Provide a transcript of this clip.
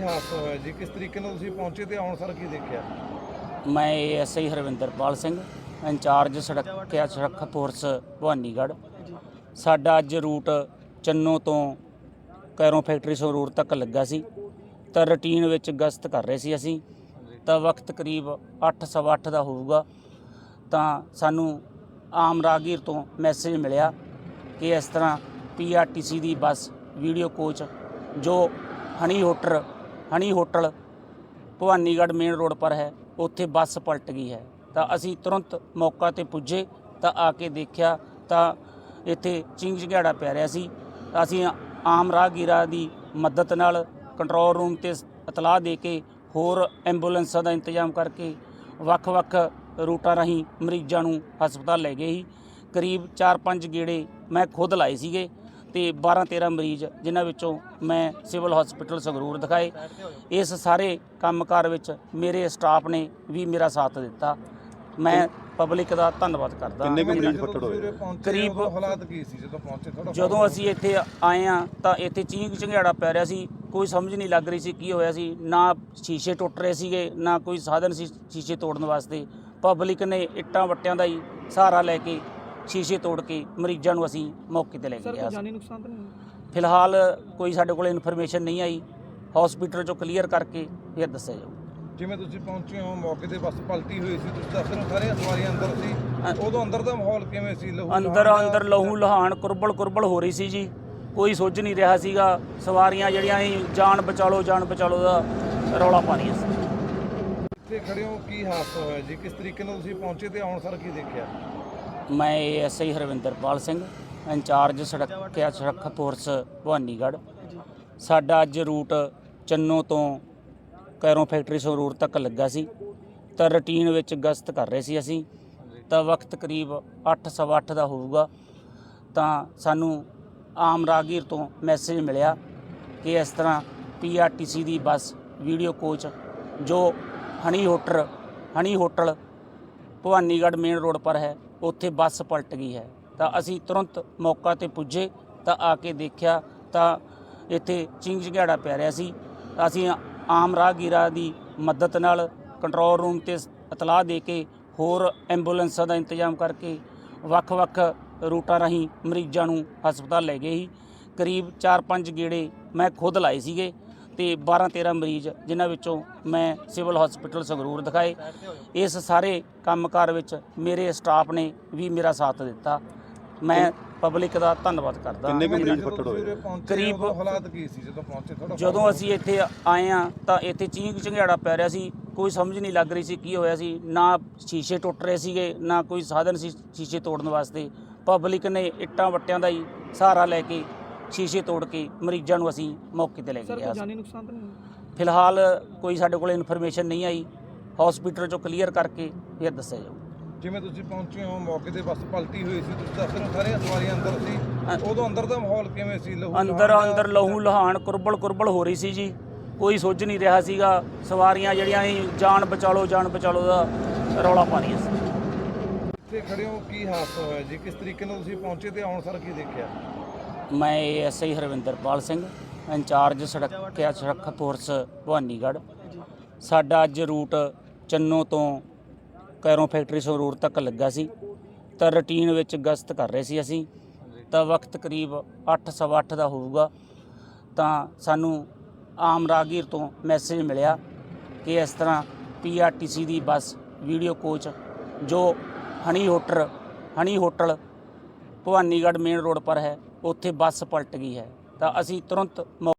ਕੀ ਹਾਦਸਾ ਹੋਇਆ ਜੀ? ਕਿਸ ਤਰੀਕੇ ਨਾਲ ਤੁਸੀਂ ਪਹੁੰਚੇ ਤੇ ਆਉਣ ਸਰ ਕੀ ਦੇਖਿਆ? ਮੈਂ ਐਸਆਈ ਹਰਵਿੰਦਰਪਾਲ ਸਿੰਘ, ਇੰਚਾਰਜ ਸੜਕਿਆ ਸੁਰੱਖਿਆ ਫੋਰਸ ਭਵਾਨੀਗੜ੍ਹ। ਸਾਡਾ ਅੱਜ ਰੂਟ ਚੰਨੋ ਤੋਂ ਕੈਰੋਂ ਫੈਕਟਰੀ ਸੰਗਰੂਰ ਤੱਕ ਲੱਗਾ ਸੀ। ਤਾਂ ਰੂਟੀਨ ਵਿੱਚ ਗਸ਼ਤ ਕਰ ਰਹੇ ਸੀ ਅਸੀਂ। ਤਾਂ ਵਕਤ ਕਰੀਬ 8:30 ਦਾ ਹੋਊਗਾ। ਤਾਂ ਸਾਨੂੰ ਆਮ ਰਾਗੀਰ ਤੋਂ ਮੈਸੇਜ ਮਿਲਿਆ ਕਿ ਇਸ ਤਰ੍ਹਾਂ ਪੀਆਰਟੀਸੀ ਦੀ ਬੱਸ, ਵੀਡੀਓ ਕੋਚ, ਜੋ honey hotel honey hotel, Bhawanigarh main road ਪਰ ਹੈ, ਉੱਥੇ ਬੱਸ ਪਲਟ ਗਈ ਹੈ। ਤਾਂ ਅਸੀਂ ਤੁਰੰਤ ਮੌਕਾ ਤੇ ਪੁੱਜੇ, ਤਾਂ ਆ ਕੇ ਦੇਖਿਆ ਤਾਂ ਇੱਥੇ ਚਿੰਗ ਝਗੜਾ ਪੈ ਰਿਹਾ ਸੀ। ਤਾਂ ਅਸੀਂ ਆਮ ਰਾਹਗੀਰਾਂ ਦੀ ਮਦਦ ਨਾਲ ਕੰਟਰੋਲ ਰੂਮ ਤੇ ਇਤਲਾਹ ਦੇ ਕੇ ਹੋਰ ਐਂਬੂਲੈਂਸਾਂ ਦਾ ਇੰਤਜ਼ਾਮ ਕਰਕੇ ਵੱਖ-ਵੱਖ ਰੂਟਾਂ ਰਾਹੀਂ ਮਰੀਜ਼ਾਂ ਨੂੰ ਹਸਪਤਾਲ ਲੈ ਗਏ ਸੀ। ਕਰੀਬ 4-5 ਗੇੜੇ ਮੈਂ ਖੁਦ ਲਾਏ ਸੀਗੇ। ਤੇ 12-13 ਮਰੀਜ਼ ਜਿਨ੍ਹਾਂ ਵਿੱਚੋਂ ਮੈਂ ਸਿਵਲ ਹਸਪੀਟਲ ਸੰਗਰੂਰ ਦਿਖਾਏ। ਇਸ ਸਾਰੇ ਕੰਮਕਾਰ ਵਿੱਚ ਮੇਰੇ ਸਟਾਫ ਨੇ ਵੀ ਮੇਰਾ ਸਾਥ ਦਿੱਤਾ। ਮੈਂ ਪਬਲਿਕ ਦਾ ਧੰਨਵਾਦ ਕਰਦਾ। ਕਿੰਨੇ ਕੁ ਮਰੀਜ਼ ਜਦੋਂ ਫੱਟੜ ਹੋਏ? ਕਰੀਬ- ਹਾਲਾਤ ਕੀ ਸੀ ਜਦੋਂ ਪਹੁੰਚੇ? ਥੋੜਾ ਜਦੋਂ ਅਸੀਂ ਇੱਥੇ ਆਏ ਆ ਤਾਂ ਇੱਥੇ ਚੀਂਕ ਝੰਗੜਾ ਪੈ ਰਿਹਾ ਸੀ। ਕੋਈ ਸਮਝ ਨਹੀਂ ਲੱਗ ਰਹੀ ਸੀ ਕੀ ਹੋਇਆ ਸੀ। ਨਾ ਸ਼ੀਸ਼ੇ ਟੁੱਟ ਰਹੇ ਸੀਗੇ ਨਾ ਕੋਈ ਸਾਧਨ ਸੀ ਸ਼ੀਸ਼ੇ ਤੋੜਨ ਵਾਸਤੇ। ਪਬਲਿਕ ਨੇ ਇੱਟਾਂ ਵੱਟਿਆਂ ਦਾ ਹੀ ਸਹਾਰਾ ਲੈ ਕੇ ਸ਼ੀਸ਼ੇ ਤੋੜ ਕੇ ਮਰੀਜ਼ਾਂ ਨੂੰ ਅਸੀਂ ਮੌਕੇ ਤੇ ਲੈ ਕੇ ਸਰ ਗਿਆ ਕੋਈ ਸੀ। ਜਾਨੀ ਨੁਕਸਾਨ ਤਾਂ ਨਹੀਂ ਹੋਇਆ? ਫਿਲਹਾਲ ਕੋਈ ਸਾਡੇ ਕੋਲ ਇਨਫੋਰਮੇਸ਼ਨ ਨਹੀਂ ਆਈ। ਹਸਪੀਟਲ ਚੋਂ ਕਲੀਅਰ ਕਰਕੇ ਫਿਰ ਦੱਸਿਆ ਜਾਊ। ਜਿਵੇਂ ਤੁਸੀਂ ਪਹੁੰਚੇ ਹੋ ਮੌਕੇ ਤੇ ਬੱਸ ਪਲਟੀ ਹੋਈ ਸੀ ਤੁਸੀਂ ਦੱਸ ਰਹੇ ਹੋ ਸਾਰੀਆਂ ਸਵਾਰੀਆਂ ਅੰਦਰ ਸੀ। ਉਦੋਂ ਅੰਦਰ ਦਾ ਮਾਹੌਲ ਕਿਵੇਂ ਸੀ? ਲਹੂ ਅੰਦਰ ਲਹਾਨ ਦਾ? ਅੰਦਰ ਲਹੂ ਲਹਾਨ ਕੁਰਬਲ ਕੁਰਬਲ ਹੋ ਰਹੀ ਸੀ ਜੀ। ਕੋਈ ਸੁੱਝ ਨਹੀਂ ਰਿਹਾ ਸੀਗਾ। ਸਵਾਰੀਆਂ ਜਿਹੜੀਆਂ ਸੀ ਜਾਨ ਬਚਾਲੋ ਜਾਨ ਬਚਾਲੋ ਦਾ ਰੌਲਾ ਪਾ ਰਹੀਆਂ ਸੀ। ਇੱਥੇ ਖੜੇ ਹੋ ਕੀ ਹਾਦਸਾ ਹੋਇਆ ਜੀ? ਕਿਸ ਤਰੀਕੇ ਨਾਲ ਤੁਸੀਂ ਪਹੁੰਚੇ ਤੇ ਆਉਣ ਸਰ ਕੀ ਦੇਖਿਆ? ਮੈਂ ਐਸਆਈ ਹਰਵਿੰਦਰਪਾਲ ਸਿੰਘ, ਇੰਚਾਰਜ ਸੜਕਿਆ ਸੁਰੱਖਿਆ ਫੋਰਸ ਭਵਾਨੀਗੜ੍ਹ। ਸਾਡਾ ਅੱਜ ਰੂਟ ਚੰਨੋ ਤੋਂ ਕੈਰੋਂ ਫੈਕਟਰੀ ਸੰਗਰੂਰ ਤੱਕ ਲੱਗਾ ਸੀ। ਤਾਂ ਰੂਟੀਨ ਵਿੱਚ ਗਸ਼ਤ ਕਰ ਰਹੇ ਸੀ ਅਸੀਂ। ਤਾਂ ਵਕਤ ਕਰੀਬ 8:30 ਦਾ ਹੋਊਗਾ। ਤਾਂ ਸਾਨੂੰ ਆਮ ਰਾਗੀਰ ਤੋਂ ਮੈਸੇਜ ਮਿਲਿਆ ਕਿ ਇਸ ਤਰ੍ਹਾਂ ਪੀਆਰਟੀਸੀ ਦੀ ਬੱਸ, ਵੀਡੀਓ ਕੋਚ ਜੋ honey hotel honey hotel Bhawanigarh main road ਪਰ ਹੈ ਉੱਥੇ ਬੱਸ ਪਲਟ ਗਈ ਹੈ। ਤਾਂ ਅਸੀਂ ਤੁਰੰਤ ਮੌਕਾ ਤੇ ਪੁੱਜੇ, ਤਾਂ ਆ ਕੇ ਦੇਖਿਆ ਤਾਂ ਇੱਥੇ ਚਿੰਗ ਝਗੜਾ ਪੈ ਰਿਹਾ ਸੀ। ਅਸੀਂ ਆਮ ਰਾਹਗੀਰਾਂ ਦੀ ਮਦਦ ਨਾਲ ਕੰਟਰੋਲ ਰੂਮ ਤੇ ਇਤਲਾਹ ਦੇ ਕੇ ਹੋਰ ਐਂਬੂਲੈਂਸਾਂ ਦਾ ਇੰਤਜ਼ਾਮ ਕਰਕੇ ਵੱਖ-ਵੱਖ ਰੂਟਾਂ ਰਾਹੀਂ ਮਰੀਜ਼ਾਂ ਨੂੰ ਹਸਪਤਾਲ ਲੈ ਗਏ ਸੀ। ਕਰੀਬ 4-5 ਗੇੜੇ ਮੈਂ ਖੁਦ ਲਾਏ ਸੀਗੇ। ਤੇ 12-13 ਮਰੀਜ਼ ਜਿਨ੍ਹਾਂ ਵਿੱਚੋਂ ਮੈਂ ਸਿਵਲ ਹਸਪੀਟਲ ਸੰਗਰੂਰ ਦਿਖਾਏ। ਇਸ ਸਾਰੇ ਕੰਮਕਾਰ ਵਿੱਚ ਮੇਰੇ ਸਟਾਫ ਨੇ ਵੀ ਮੇਰਾ ਸਾਥ ਦਿੱਤਾ। ਮੈਂ ਪਬਲਿਕ ਦਾ ਧੰਨਵਾਦ ਕਰਦਾ। ਕਿੰਨੇ ਕੁ ਮਰੀਜ਼ ਜਦੋਂ ਫੱਟੜ ਹੋਏ? ਕਰੀਬ- ਹਾਲਾਤ ਕੀ ਸੀ ਜਦੋਂ ਪਹੁੰਚੇ? ਥੋੜਾ ਜਦੋਂ ਅਸੀਂ ਇੱਥੇ ਆਏ ਆ ਤਾਂ ਇੱਥੇ ਚੀਂਕ ਝੰਗੜਾ ਪੈ ਰਿਹਾ ਸੀ। ਕੋਈ ਸਮਝ ਨਹੀਂ ਲੱਗ ਰਹੀ ਸੀ ਕੀ ਹੋਇਆ ਸੀ। ਨਾ ਸ਼ੀਸ਼ੇ ਟੁੱਟ ਰਹੇ ਸੀਗੇ ਨਾ ਕੋਈ ਸਾਧਨ ਸੀ ਸ਼ੀਸ਼ੇ ਤੋੜਨ ਵਾਸਤੇ। ਪਬਲਿਕ ਨੇ ਇੱਟਾਂ ਵੱਟਿਆਂ ਦਾ ਹੀ ਸਹਾਰਾ ਲੈ ਕੇ ਸ਼ੀਸ਼ੇ ਤੋੜ ਕੇ ਮਰੀਜ਼ਾਂ ਨੂੰ ਅਸੀਂ ਮੌਕੇ ਤੇ ਲੈ ਕੇ ਸਰ ਗਿਆ ਕੋਈ ਸੀ। ਜਾਨੀ ਨੁਕਸਾਨ ਤਾਂ ਨਹੀਂ ਹੋਇਆ? ਫਿਲਹਾਲ ਕੋਈ ਸਾਡੇ ਕੋਲ ਇਨਫੋਰਮੇਸ਼ਨ ਨਹੀਂ ਆਈ। ਹਸਪੀਟਲ ਚੋਂ ਕਲੀਅਰ ਕਰਕੇ ਫਿਰ ਦੱਸਿਆ ਜਾਊ। ਜਿਵੇਂ ਤੁਸੀਂ ਪਹੁੰਚੇ ਹੋ ਮੌਕੇ ਤੇ ਬੱਸ ਪਲਟੀ ਹੋਈ ਸੀ ਤੁਸੀਂ ਦੱਸ ਰਹੇ ਹੋ ਸਾਰੀਆਂ ਸਵਾਰੀਆਂ ਅੰਦਰ ਸੀ। ਉਦੋਂ ਅੰਦਰ ਦਾ ਮਾਹੌਲ ਕਿਵੇਂ ਸੀ? ਲਹੂ ਅੰਦਰ ਲਹਾਨ ਦਾ? ਅੰਦਰ ਲਹੂ ਲਹਾਨ ਕੁਰਬਲ ਕੁਰਬਲ ਹੋ ਰਹੀ ਸੀ ਜੀ। ਕੋਈ ਸੁੱਝ ਨਹੀਂ ਰਿਹਾ ਸੀਗਾ। ਸਵਾਰੀਆਂ ਜਿਹੜੀਆਂ ਸੀ ਜਾਨ ਬਚਾਲੋ ਜਾਨ ਬਚਾਲੋ ਦਾ ਰੌਲਾ ਪਾ ਰਹੀਆਂ ਸੀ। ਇੱਥੇ ਖੜੇ ਹੋ ਕੀ ਹਾਦਸਾ ਹੋਇਆ ਜੀ? ਕਿਸ ਤਰੀਕੇ ਨਾਲ ਤੁਸੀਂ ਪਹੁੰਚੇ ਤੇ ਆਉਣ ਸਰ ਕੀ ਦੇਖਿਆ? ਮੈਂ ਐਸਆਈ ਹਰਵਿੰਦਰਪਾਲ ਸਿੰਘ, ਇੰਚਾਰਜ ਸੜਕਿਆ ਸੁਰੱਖਿਆ ਫੋਰਸ ਭਵਾਨੀਗੜ੍ਹ। ਸਾਡਾ ਅੱਜ ਰੂਟ ਚੰਨੋ ਤੋਂ ਕੈਰੋਂ ਫੈਕਟਰੀ ਸੰਗਰੂਰ ਤੱਕ ਲੱਗਾ ਸੀ। ਤਾਂ ਰੂਟੀਨ ਵਿੱਚ ਗਸ਼ਤ ਕਰ ਰਹੇ ਸੀ ਅਸੀਂ। ਤਾਂ ਵਕਤ ਕਰੀਬ 8:30 ਦਾ ਹੋਊਗਾ। ਤਾਂ ਸਾਨੂੰ ਆਮ ਰਾਗੀਰ ਤੋਂ ਮੈਸੇਜ ਮਿਲਿਆ ਕਿ ਇਸ ਤਰ੍ਹਾਂ ਪੀਆਰਟੀਸੀ ਦੀ ਬੱਸ, ਵੀਡੀਓ ਕੋਚ, ਜੋ honey hotel honey hotel Bhawanigarh main road ਪਰ ਹੈ ਉੱਥੇ ਬੱਸ ਪਲਟ ਗਈ ਹੈ। ਤਾਂ ਅਸੀਂ ਤੁਰੰਤ ਮੌ-